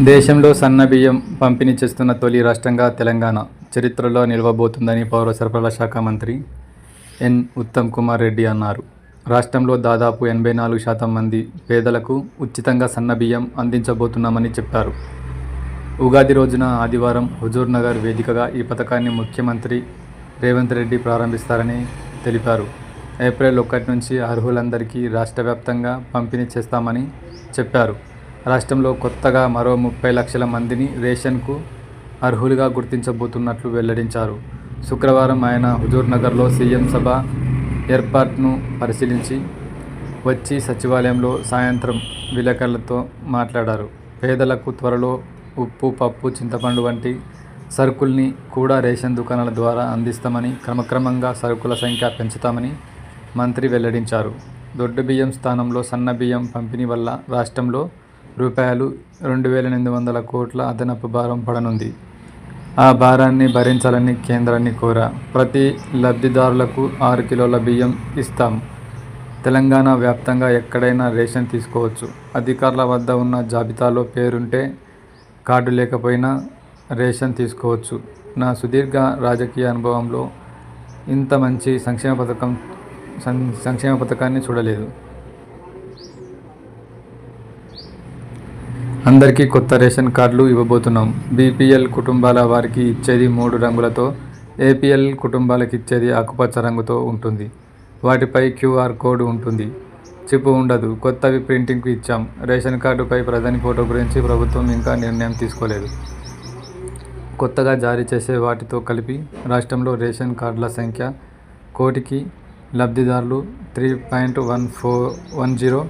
దేశంలో సన్న బియ్యం పంపిణీ చేస్తున్న తొలి రాష్ట్రంగా తెలంగాణ చరిత్రలో నిలవబోతుందని పౌర సరఫరాల శాఖ మంత్రి ఎన్. ఉత్తమ్ కుమార్ రెడ్డి అన్నారు. రాష్ట్రంలో దాదాపు ఎనభై నాలుగు శాతం మంది పేదలకు ఉచితంగా సన్న బియ్యం అందించబోతున్నామని చెప్పారు. ఉగాది రోజున ఆదివారం హుజూర్ నగర్ వేదికగా ఈ పథకాన్ని ముఖ్యమంత్రి రేవంత్ రెడ్డి ప్రారంభిస్తారని తెలిపారు. ఏప్రిల్ ఒకటి నుంచి అర్హులందరికీ రాష్ట్ర వ్యాప్తంగా పంపిణీ చేస్తామని చెప్పారు. రాష్ట్రంలో కొత్తగా మరో ముప్పై లక్షల మందిని రేషన్కు అర్హులుగా గుర్తించబోతున్నట్లు వెల్లడించారు. శుక్రవారం ఆయన హుజూర్ నగర్లో సీఎం సభ ఏర్పాటును పరిశీలించి వచ్చి సచివాలయంలో సాయంత్రం విలేకరులతో మాట్లాడారు. పేదలకు త్వరలో ఉప్పు పప్పు చింతపండు వంటి సరుకుల్ని కూడా రేషన్ దుకాణాల ద్వారా అందిస్తామని క్రమక్రమంగా సరుకుల సంఖ్య పెంచుతామని మంత్రి వెల్లడించారు. దొడ్డు బియ్యం స్థానంలో సన్న బియ్యం పంపిణీ వల్ల రాష్ట్రంలో రూపాయలు రెండు వేల ఎనిమిది వందల కోట్ల అదనపు భారం పడనుంది. ఆ భారాన్ని భరించాలని కేంద్రాన్ని కోరా ప్రతి లబ్ధిదారులకు ఆరు కిలోల బియ్యం ఇస్తాం. తెలంగాణ వ్యాప్తంగా ఎక్కడైనా రేషన్ తీసుకోవచ్చు. అధికారుల వద్ద ఉన్న జాబితాలో పేరుంటే కార్డు లేకపోయినా రేషన్ తీసుకోవచ్చు. నా సుదీర్ఘ రాజకీయ అనుభవంలో ఇంత మంచి సంక్షేమ పథకం సంక్షేమ పథకాన్ని చూడలేదు. అందరికీ కొత్త రేషన్ కార్డులు ఇవ్వబోతున్నాం. బీపీఎల్ కుటుంబాల వారికి ఇచ్చేది మూడు రంగులతో ఏపీఎల్ కుటుంబాలకు ఇచ్చేది ఆకుపచ్చ రంగుతో ఉంటుంది. వాటిపై క్యూఆర్ కోడ్ ఉంటుంది. చిప్ ఉండదు. కొత్తవి ప్రింటింగ్కు ఇచ్చాం. రేషన్ కార్డుపై ప్రధాని ఫోటో గురించి ప్రభుత్వం ఇంకా నిర్ణయం తీసుకోలేదు. కొత్తగా జారీ చేసే వాటితో కలిపి రాష్ట్రంలో రేషన్ కార్డుల సంఖ్య కోటికి లబ్ధిదారులు three point one four one zero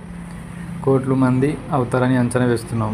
కోట్ల మంది అవుతారని అంచనా వేస్తున్నాం.